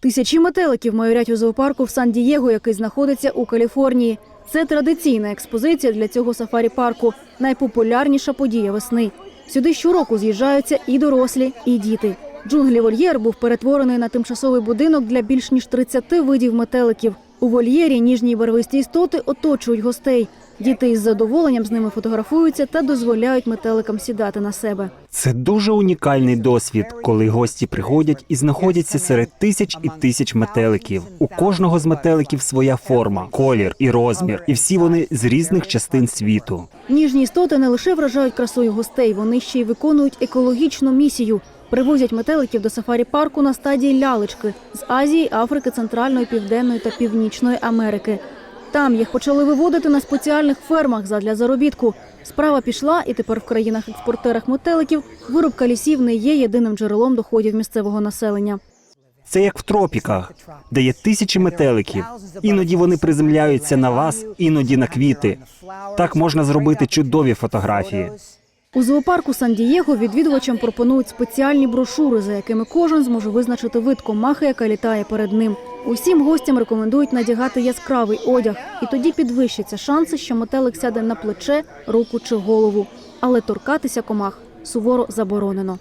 Тисячі метеликів майорять у зоопарку в Сан-Дієго, який знаходиться у Каліфорнії. Це традиційна експозиція для цього сафарі-парку, найпопулярніша подія весни. Сюди щороку з'їжджаються і дорослі, і діти. Джунглі вольєр був перетворений на тимчасовий будинок для більш ніж 30 видів метеликів. У вольєрі ніжні барвисті істоти оточують гостей. Діти із задоволенням з ними фотографуються та дозволяють метеликам сідати на себе. Це дуже унікальний досвід, коли гості приходять і знаходяться серед тисяч і тисяч метеликів. У кожного з метеликів своя форма, колір і розмір, і всі вони з різних частин світу. Ніжні істоти не лише вражають красою гостей, вони ще й виконують екологічну місію. Привозять метеликів до сафарі-парку на стадії лялечки з Азії, Африки, Центральної, Південної та Північної Америки. Там їх почали виводити на спеціальних фермах задля заробітку. Справа пішла, і тепер в країнах-експортерах метеликів вирубка лісів не є єдиним джерелом доходів місцевого населення. Це як в тропіках, де є тисячі метеликів. Іноді вони приземляються на вас, іноді на квіти. Так можна зробити чудові фотографії. У зоопарку Сан-Дієго відвідувачам пропонують спеціальні брошури, за якими кожен зможе визначити вид комахи, яка літає перед ним. Усім гостям рекомендують надягати яскравий одяг, і тоді підвищаться шанси, що метелик сяде на плече, руку чи голову. Але торкатися комах суворо заборонено.